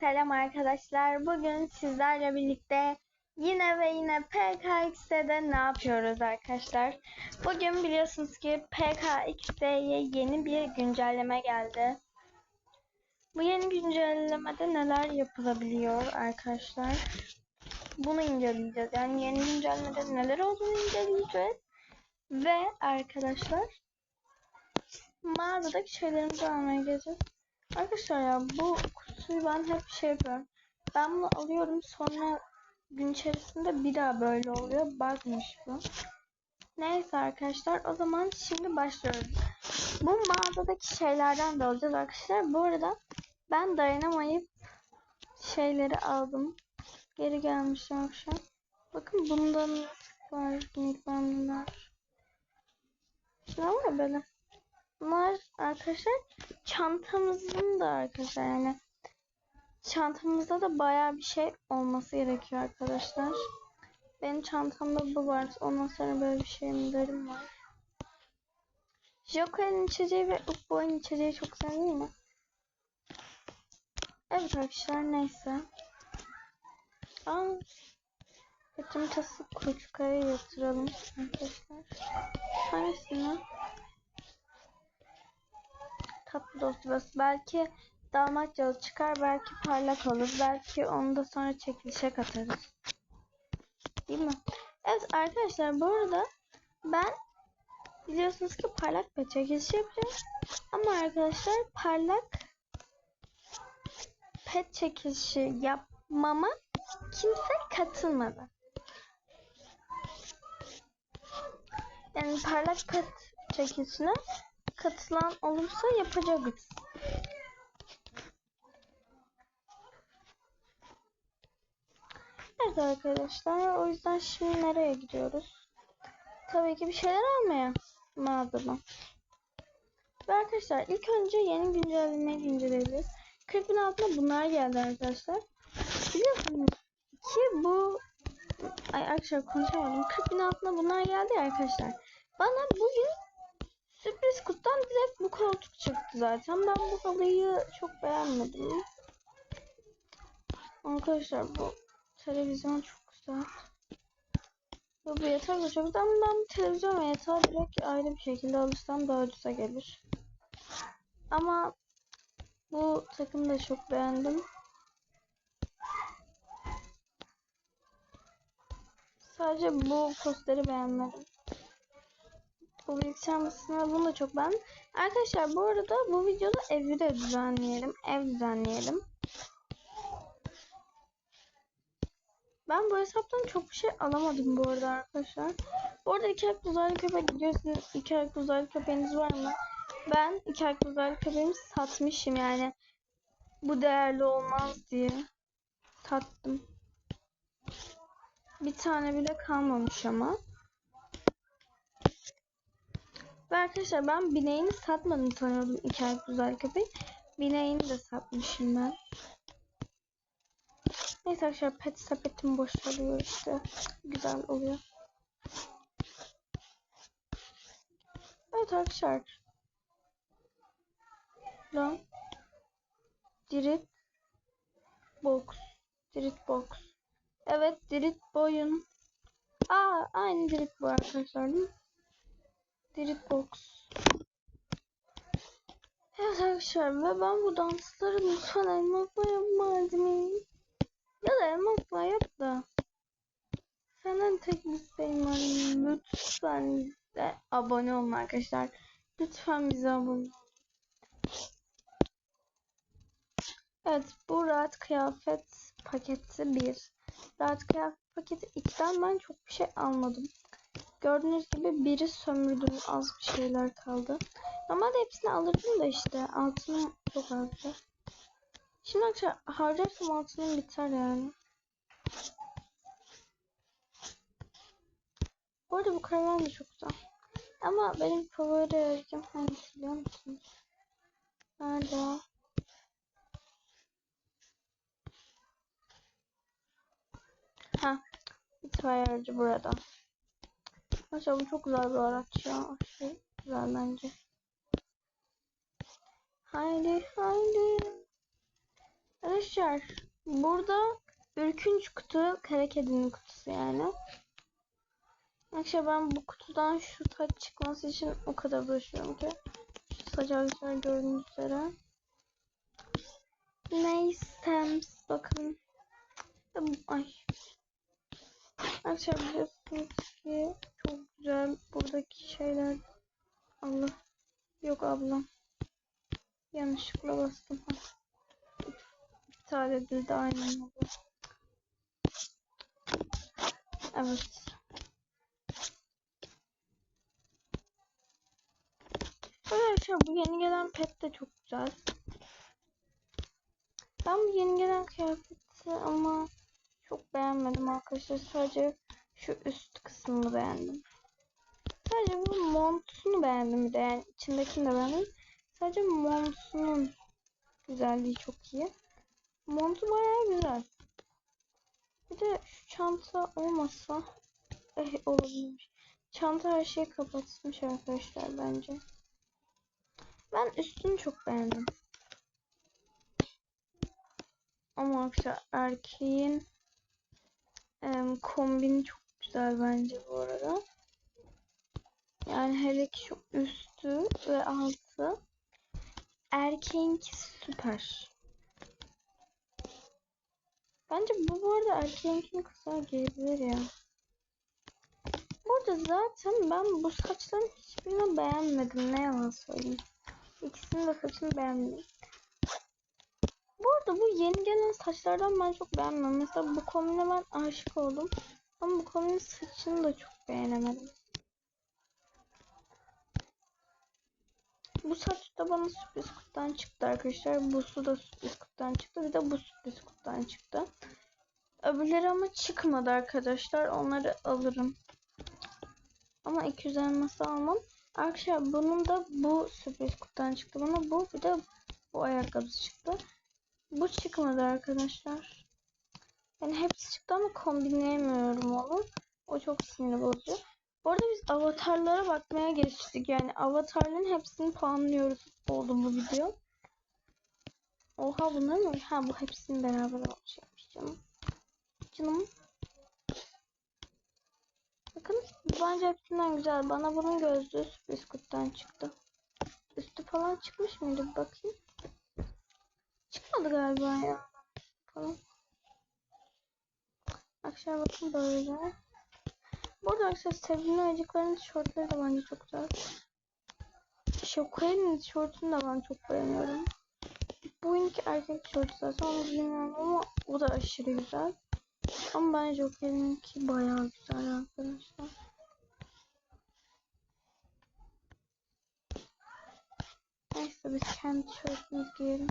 Selam arkadaşlar. Bugün sizlerle birlikte yine ve yine PKX'de ne yapıyoruz arkadaşlar? Bugün biliyorsunuz ki PKX'ye yeni bir güncelleme geldi. Bu yeni güncellemede neler yapılabiliyor arkadaşlar? Bunu inceleyeceğiz. Yani yeni güncellemede neler olduğunu inceleyeceğiz. Ve arkadaşlar mağazadaki şeylerimizi almaya geleceğiz. Arkadaşlar ya bu kutuyu ben hep şey yapıyorum. Ben bunu alıyorum sonra gün içerisinde bir daha böyle oluyor. Bugmış bu. Neyse arkadaşlar o zaman şimdi başlıyoruz. Bu mağazadaki şeylerden de alacağız arkadaşlar. Bu arada ben dayanamayıp şeyleri aldım. Geri gelmişim akşam. Bakın bundan var. Milkmanlar. Ne var böyle? Bunlar arkadaşlar çantamızın da arkadaşlar yani çantamızda da baya bir şey olması gerekiyor arkadaşlar. Benim çantamda bu var. Ondan sonra böyle bir şeylerim var. Joker'in içeceği ve Upboy'un içeceği çok güzel değil mi? Evet arkadaşlar neyse. Aa, Kaçım tası kuluçkaya yatıralım arkadaşlar. Hangisini? tatlı dostu belki damatyalı çıkar belki parlak olur belki onu da sonra çekilişe katarız. Değil mi? Evet arkadaşlar bu arada ben biliyorsunuz ki parlak bir çekiliş yapacağım ama arkadaşlar parlak pet çekilişi yapmama kimse katılmadı. Yani parlak pet çekilişine katılan olursa yapacağız. Evet arkadaşlar o yüzden şimdi nereye gidiyoruz? Tabii ki bir şeyler almaya mağazadan. Ve arkadaşlar ilk önce yeni güncellemeyi güncelleyebiliriz. 40 bin altına bunlar geldi arkadaşlar. Biliyorsunuz ki bu ay arkadaşlar konuşamadım. 40 bin altına bunlar geldi arkadaşlar. Bana bugün Sürpriz kutudan direkt bu koltuk çıktı zaten. Ben bu halıyı çok beğenmedim. Arkadaşlar bu televizyon çok güzel. Bu bir yatak da çok güzel ama ben televizyon ve yatağı direkt ayrı bir şekilde alırsam daha ucuza gelir. Ama bu takımı da çok beğendim. Sadece bu posteri beğenmedim. Bu bilgisayar masasına bunu da çok ben. Arkadaşlar bu arada bu videoda evi de düzenleyelim. Ev düzenleyelim. Ben bu hesaptan çok bir şey alamadım bu arada arkadaşlar. Bu arada iki ayaklı uzaylı köpek gidiyorsunuz. İki ayaklı uzaylı köpeğiniz var mı? Ben iki ayaklı uzaylı köpeğimi satmışım yani. Bu değerli olmaz diye. Sattım. Bir tane bile kalmamış ama. Ve arkadaşlar ben bineğini satmadım sanıyordum iki ay güzel köpek. Bineğini de satmışım ben. Neyse arkadaşlar pet sepetim boşalıyor işte. Güzel oluyor. Evet arkadaşlar. Lan. Dirit box. Dirit box. Evet dirit boyun. Aa aynı dirit bu arkadaşlar değil mi? Spirit Box. Evet arkadaşlar ve ben bu dansları lütfen yapma admin. Ya da elmakla yap da. Senden tek bir isteğim var. Lütfen bize abone olun arkadaşlar. Lütfen bize abone olun. Evet bu rahat kıyafet paketi 1. Rahat kıyafet paketi 2'den ben çok bir şey almadım. Gördüğünüz gibi biri sömürdüm. Az bir şeyler kaldı. Normalde hepsini alırdım da işte altının çok azdı. Şimdi arkadaşlar harcarsam altının biter yani. Bu arada bu karavan da çok güzel. Ama benim favori aracım hangisi biliyor musunuz? Nerede o? Ha, itfaiye aracı burada. Arkadaşlar bu çok güzel bir araç ya. Şey güzel bence. Haydi haydi. Arkadaşlar burada ürkünç kutu kara kedinin kutusu yani. Arkadaşlar ben bu kutudan şu taç çıkması için o kadar uğraşıyorum ki. Şu saç gördüğünüz üzere. Neyse bakın. Ay. Arkadaşlar biliyorsunuz ki çok güzel buradaki şeyler. Allah. Yok ablam. Edildi aynen oldu. Evet. Arkadaşlar bu yeni gelen pet de çok güzel. Ben bu yeni gelen kıyafeti ama çok beğenmedim arkadaşlar. Sadece şu üst kısmını beğendim. Sadece bu montunu beğendim de yani içindekini de beğendim. Sadece montunun güzelliği çok iyi. Montu bayağı güzel. Bir de şu çanta olmasa eh, olabilirmiş. Çanta her şeyi kapatmış arkadaşlar bence. Ben üstünü çok beğendim. Ama arkadaşlar erkeğin em, kombini çok güzel bence bu arada. Yani hele ki şu üstü ve altı erkeğinki süper. Bence bu bu arada erkeğinkini kısa giyebilir ya. Burada zaten ben bu saçların hiçbirini beğenmedim. Ne yalan söyleyeyim. İkisinin de saçını beğenmedim. Bu arada bu yeni gelen saçlardan ben çok beğenmiyorum. Mesela bu kombine ben aşık oldum. Ama bu kombinin saçını da çok beğenemedim. Bu saç da bana sürpriz kutudan çıktı arkadaşlar. Bu su da sürpriz kutudan çıktı. Bir de bu sürpriz kutudan çıktı. Öbürleri ama çıkmadı arkadaşlar. Onları alırım. Ama 200 elması almam. Arkadaşlar bunun da bu sürpriz kutudan çıktı bana. Bu bir de bu ayakkabısı çıktı. Bu çıkmadı arkadaşlar. Yani hepsi çıktı ama kombinleyemiyorum onu. O çok sinir bozucu. Bu arada biz avatarlara bakmaya geçtik. Yani avatarların hepsini puanlıyoruz oldu bu video. Oha bunlar mı? Ha bu hepsini beraber almışmış canım. Canım. Bakın bence hepsinden güzel. Bana bunun gözlüğü kutudan çıktı. Üstü falan çıkmış mıydı? Bir bakayım. Çıkmadı galiba ya. Falan. Akşam bakın böyle. Burada arkadaşlar sevimli ayıcıkların tişörtleri de bence çok güzel. Şokoya'nın tişörtünü de ben çok beğeniyorum. Bu ilk erkek tişörtü zaten onu bilmiyorum ama o da aşırı güzel. Ama bence Joker'inki bayağı güzel arkadaşlar. Neyse biz kendi tişörtümüzü giyelim.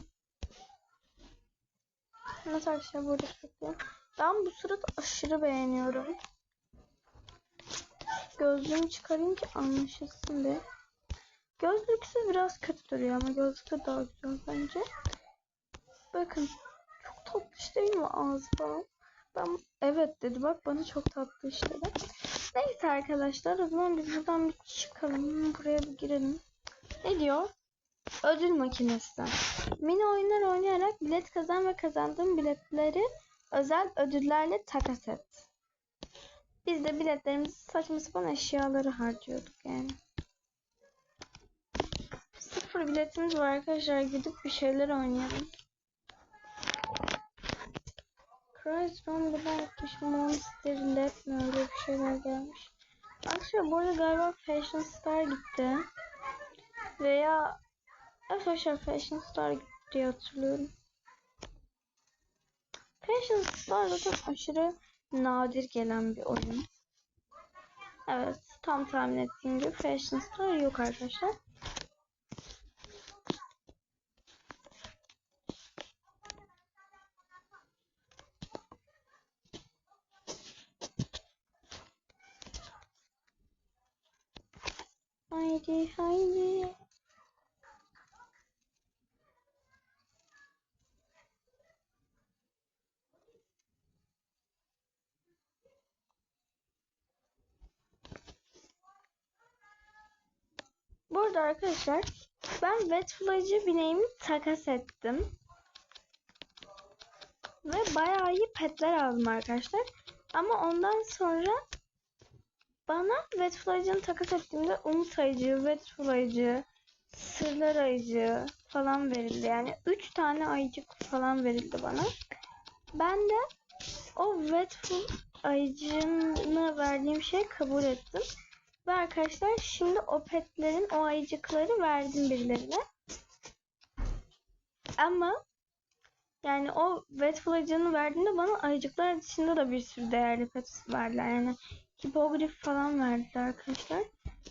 Nasıl arkadaşlar burada bekliyorum. Ben bu sırada aşırı beğeniyorum. Gözlüğümü çıkarayım ki anlaşılsın diye. Gözlüksüz biraz kötü duruyor ama gözlükle daha güzel bence. Bakın çok tatlı işte değil mi ağzı falan. Ben evet dedi bak bana çok tatlı işledi. Neyse arkadaşlar o zaman biz buradan bir çıkalım. Buraya bir girelim. Ne diyor? Ödül makinesi. Mini oyunlar oynayarak bilet kazan ve kazandığın biletleri özel ödüllerle takas et. Biz de biletlerimizi saçma sapan eşyaları harcıyorduk yani. Sıfır biletimiz var arkadaşlar. Gidip bir şeyler oynayalım. From the Black Monster Lab mi öyle bir şeyler gelmiş. Arkadaşlar bu arada galiba Fashion Star gitti. Veya arkadaşlar Fashion Star gitti diye hatırlıyorum. Fashion Star zaten aşırı nadir gelen bir oyun. Evet tam tahmin ettiğim gibi Fashion Star yok arkadaşlar. Haydi haydi. Bu arada arkadaşlar ben Wet Fly'cı bineğimi takas ettim. Ve bayağı iyi petler aldım arkadaşlar. Ama ondan sonra bana Wetfly'cını takas ettiğimde umut ayıcı, Wetfly'cı, sırlar ayıcı falan verildi. Yani 3 tane ayıcık falan verildi bana. Ben de o Wetful ayıcını verdiğim şey kabul ettim. Ve arkadaşlar şimdi o petlerin o ayıcıkları verdim birilerine. Ama yani o Wetful ayıcını verdiğinde bana ayıcıklar dışında da bir sürü değerli pet verdiler. Yani hipogrif falan verdiler arkadaşlar.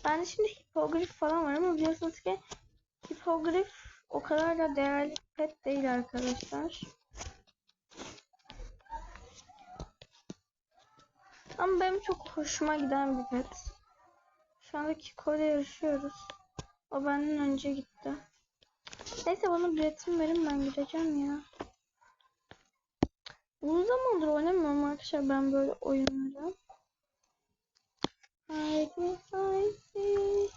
Ben de şimdi hipogrif falan var ama biliyorsunuz ki hipogrif o kadar da değerli pet değil arkadaşlar. Ama benim çok hoşuma giden bir pet. Şu anda yarışıyoruz. O benden önce gitti. Neyse bana biletimi verin ben gideceğim ya. Uzun zamandır oynamıyorum arkadaşlar ben böyle oyunları. Haydi haydi.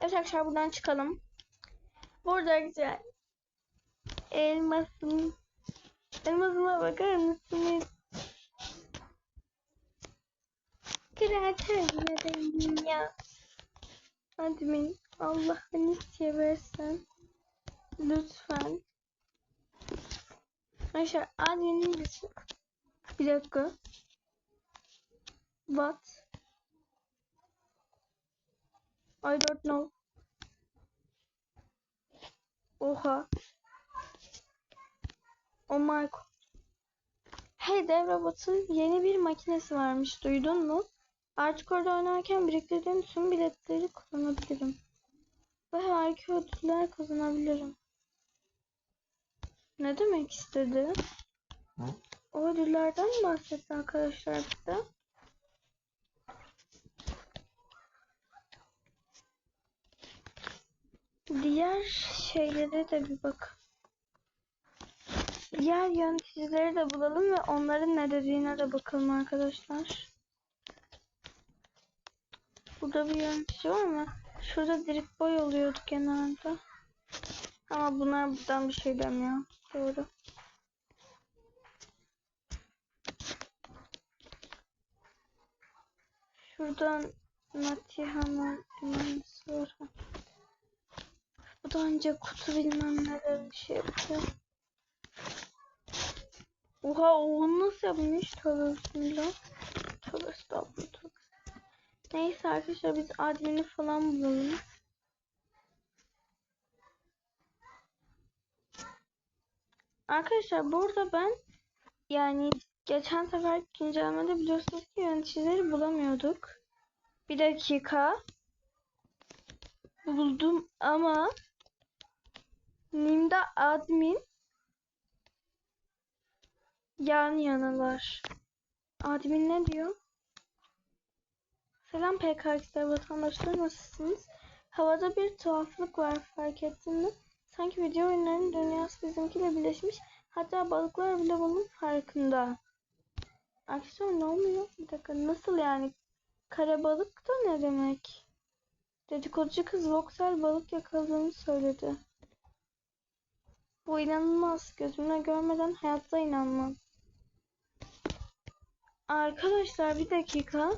Evet arkadaşlar buradan çıkalım. Burada güzel. Elmasım. Elmasıma bakar mısınız? Kraterlerim ya. Admin Allah'ını seversen lütfen. Arkadaşlar adminin bir bir dakika. What? I don't know. Oha. Oh my god. Hey dev robotun yeni bir makinesi varmış. Duydun mu? Artık orada oynarken biriktirdiğim tüm biletleri kullanabilirim. Ve harika ödüller kazanabilirim. Ne demek istedi? Hı? O ödüllerden mi bahsetti arkadaşlar bize? Diğer şeylere de bir bak. Diğer yöneticileri de bulalım ve onların ne dediğine de bakalım arkadaşlar. Burada bir yönetici var mı? Şurada direkt boy oluyordu genelde. Ama bunlar buradan bir şey demiyor. Doğru. Şuradan Natiha'nın mühendisi var. Bu da önce kutu bilmem neler bir şey yapıyor. Oha o onu nasıl yapmış? Tövbe bismillah. Tövbe estağfurullah. Neyse arkadaşlar biz admini falan bulalım. Arkadaşlar burada ben yani geçen sefer güncellemede biliyorsunuz ki yöneticileri bulamıyorduk. Bir dakika. Buldum ama Nimda admin yan yanalar. Admin ne diyor? Selam PKX'ler vatandaşlar nasılsınız? Havada bir tuhaflık var fark ettin mi? Sanki video oyunlarının dünyası bizimkiyle birleşmiş. Hatta balıklar bile bunun farkında. Arkadaşlar ne oluyor? Bir dakika nasıl yani? Karabalık da ne demek? Dedikoducu kız Voxel balık yakaladığını söyledi. Bu inanılmaz. Gözümle görmeden hayatta inanmam. Arkadaşlar bir dakika.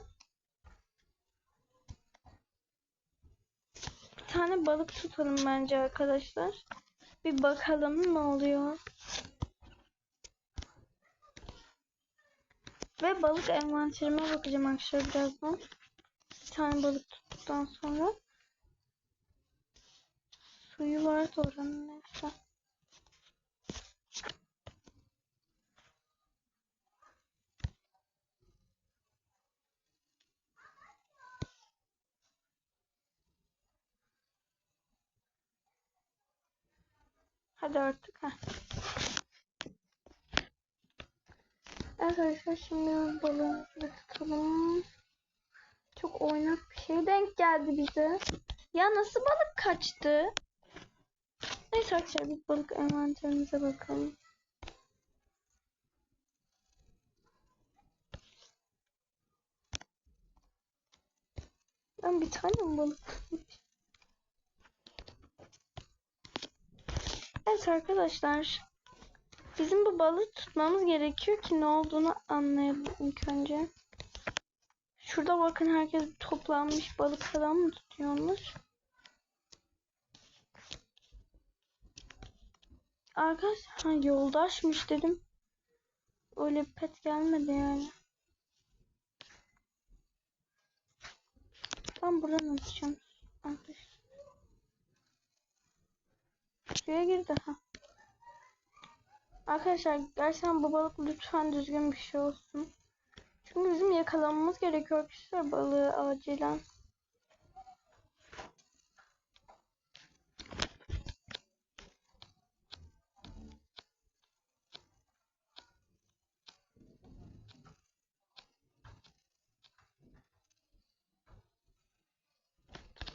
Tane balık tutalım bence arkadaşlar. Bir bakalım ne oluyor. Ve balık envanterime bakacağım arkadaşlar birazdan. Bir tane balık tuttuktan sonra. Suyu vardı oranın neyse. Hadi artık. Heh. Arkadaşlar şimdi balığımızı da tutalım. Çok oynak bir şey denk geldi bize. Ya nasıl balık kaçtı? Neyse arkadaşlar bir balık envanterimize bakalım. Ben bir tane balık Evet arkadaşlar. Bizim bu balığı tutmamız gerekiyor ki ne olduğunu anlayalım ilk önce. Şurada bakın herkes toplanmış balık falan mı tutuyormuş? Arkadaş ha, yoldaşmış dedim. Öyle pet gelmedi yani. Ben buradan atacağım. Arkadaşlar. Şuraya girdi ha. Arkadaşlar gerçekten bu balık lütfen düzgün bir şey olsun. Çünkü bizim yakalamamız gerekiyor arkadaşlar balığı acilen.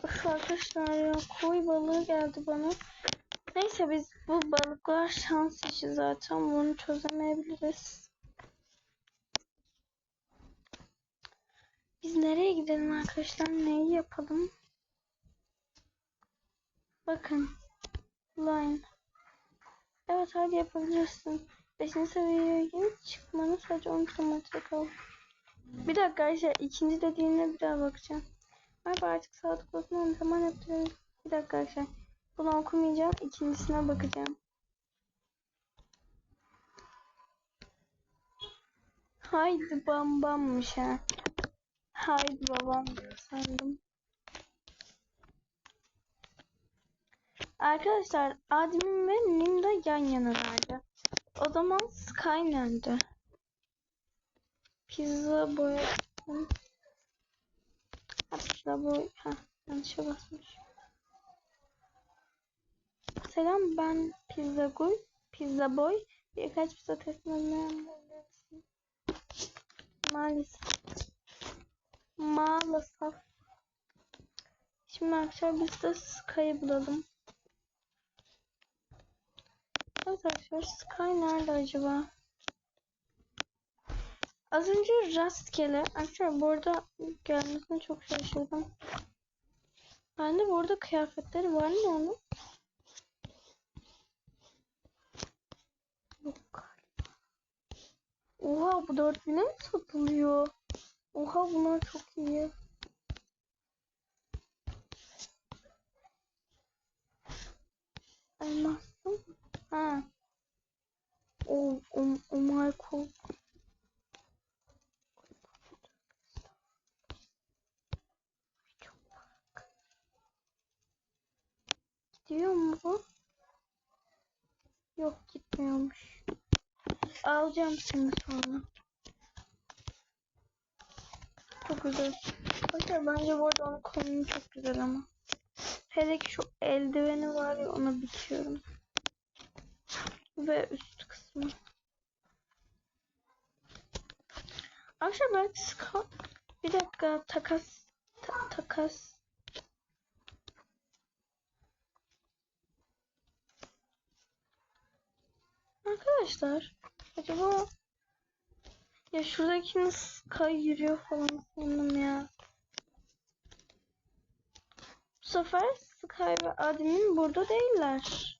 Of arkadaşlar ya koy balığı geldi bana. Neyse biz bu balıklar şans işi zaten bunu çözemeyebiliriz. Biz nereye gidelim arkadaşlar? Neyi yapalım? Bakın. Line. Evet hadi yapabilirsin. 5. seviyeye gelip çıkmanın sadece 10 kilometre kaldı. Bir dakika Ayşe ikinci dediğine bir daha bakacağım. Merhaba artık saat kulesini antrenman yaptırıyorum. Bir dakika Ayşe. Bunu okumayacağım. ikincisine bakacağım. Haydi bam bammış ha. Haydi babam diyor sandım. Arkadaşlar Admin ve Nim de yan yanalardı. O zaman Sky nerede? Pizza boya... Ha, pizza boy... Ha, yanlışa basmış. Selam ben Pizza Boy. Pizza Boy. Birkaç pizza etmeyi Maalesef. Maalesef. Şimdi arkadaşlar biz de Sky'ı bulalım. Evet arkadaşlar Sky nerede acaba? Az önce rastgele arkadaşlar bu arada gelmesine çok şaşırdım. Ben de bu arada kıyafetleri var mı onun? Oha bu 4000'e mi satılıyor? Oha bunlar çok iyi. Elmasım. Ha. Oh, oh, oh my god. Gidiyor mu bu? Yok gitmiyormuş. Alacağım şimdi sonra. Çok güzel. Bakın bence bu arada onun konumu çok güzel ama. Hele ki şu eldiveni var ya ona bitiyorum. Ve üst kısmı. Arkadaşlar ska... Bir dakika takas. Ta takas. Arkadaşlar acaba ya şuradaki Sky yürüyor falan sandım ya. Bu sefer Sky ve admin burada değiller.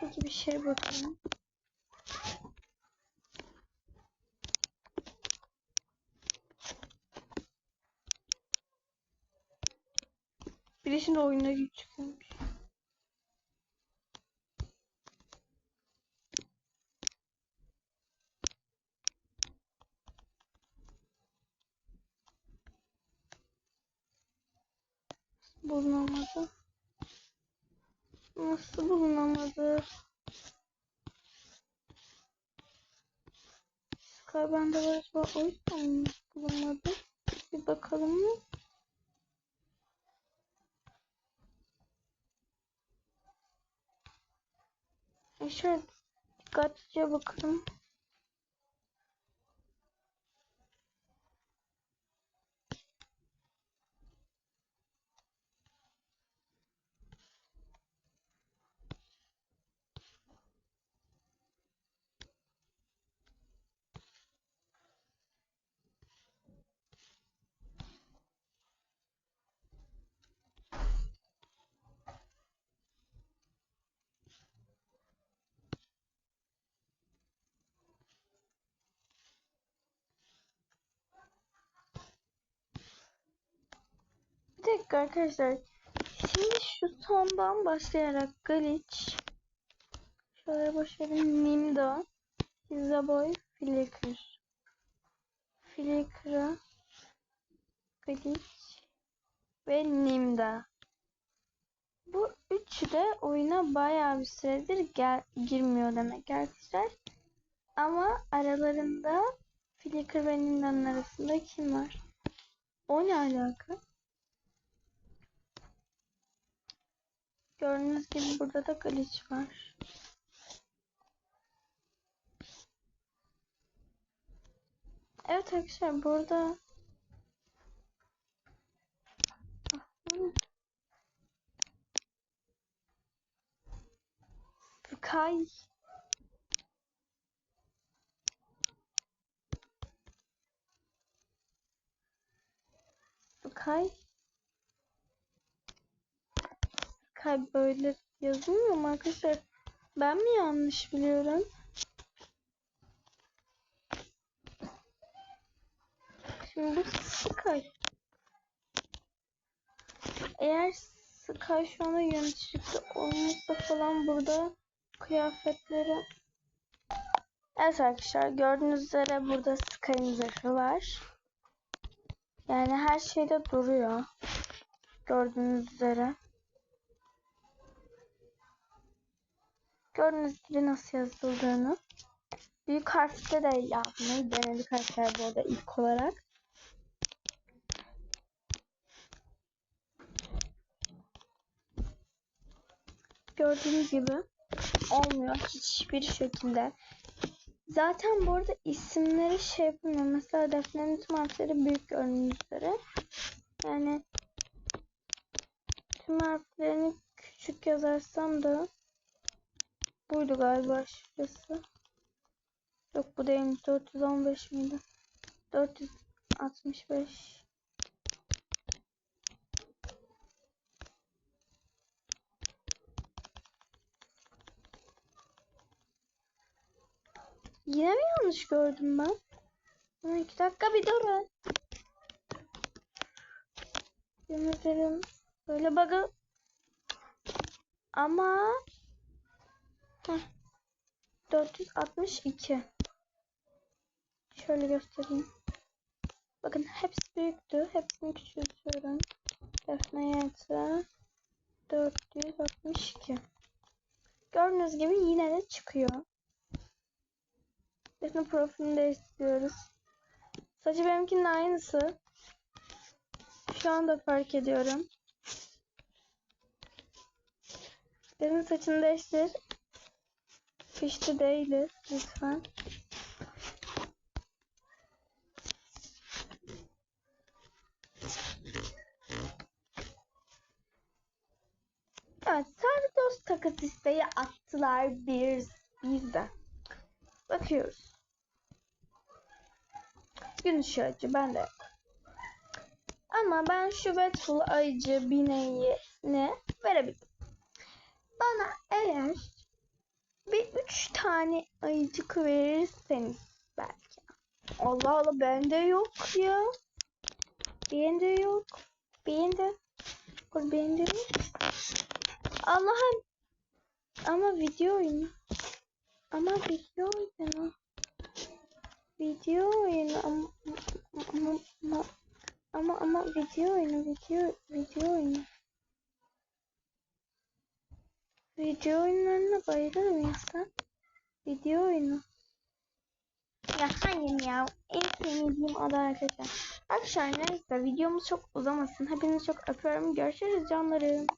Peki bir şey bakalım. Bir de şimdi oyunda güç çıkıyormuş. Bulunamadı? Nasıl bulunamadı? Sky bende var o yüzden mi bulunmadı? Bir bakalım mı? E şöyle dikkatlice bakalım. Dakika arkadaşlar. Şimdi şu sondan başlayarak Glitch. Şöyle başlayalım. Nimda. Pizzaboy. Flicker. Flicker'a. Glitch. Ve Nimda. Bu üçü de oyuna bayağı bir süredir gel girmiyor demek arkadaşlar. Ama aralarında Flicker ve Nimda'nın arasında kim var? O ne alaka? Gördüğünüz gibi burada da glitch var. Evet arkadaşlar burada Sky Sky Sky böyle yazılmıyor mu arkadaşlar? Ben mi yanlış biliyorum? Şimdi bu Sky. Eğer Sky şu anda yöneticilikte olmazsa falan burada kıyafetleri Evet arkadaşlar gördüğünüz üzere burada Sky'ın zırhı var. Yani her şeyde duruyor. Gördüğünüz üzere. Gördüğünüz gibi nasıl yazıldığını. Büyük harfte de yazmayı denedik arkadaşlar bu arada ilk olarak. Gördüğünüz gibi olmuyor hiçbir şekilde. Zaten bu arada isimleri şey yapmıyor. Mesela Defne'nin tüm harfleri büyük gördüğünüz. Yani tüm harflerini küçük yazarsam da buydu galiba şurası. Yok bu değilmiş. 415 miydi? 465 Yine mi yanlış gördüm ben? Ha, iki dakika bir durun. Yemin ederim. Böyle bug'ı. Ama. Heh. 462. Şöyle göstereyim. Bakın hepsi büyüktü. Hepsini küçültüyorum. Defne yatı. 462. Gördüğünüz gibi yine de çıkıyor. Defne profilini değiştiriyoruz. Saçı benimkinin aynısı. Şu anda fark ediyorum. Defne saçını değiştir. Fişti değiliz lütfen. Evet, Sardos takas isteği attılar bir bizde. Bakıyoruz. Gün ışığıcı bende yok. Ama ben şu Batful ayıcı bineği ne verebilirim. Bana eğer bir üç tane ayıcık verirseniz belki. Allah Allah bende yok ya. Bende yok. Bende. Kız bende yok. Allah'ım. Ama video oyunu. Ama video oyunu. Video oyunu ama ama ama, ama video oyunu video video oyunu. Video oyunlarına bayılırım sen. Video oyunu. Ya hayır ya. En sevmediğim adı arkadaşlar. Arkadaşlar neyse videomuz çok uzamasın. Hepinizi çok öpüyorum. Görüşürüz canlarım.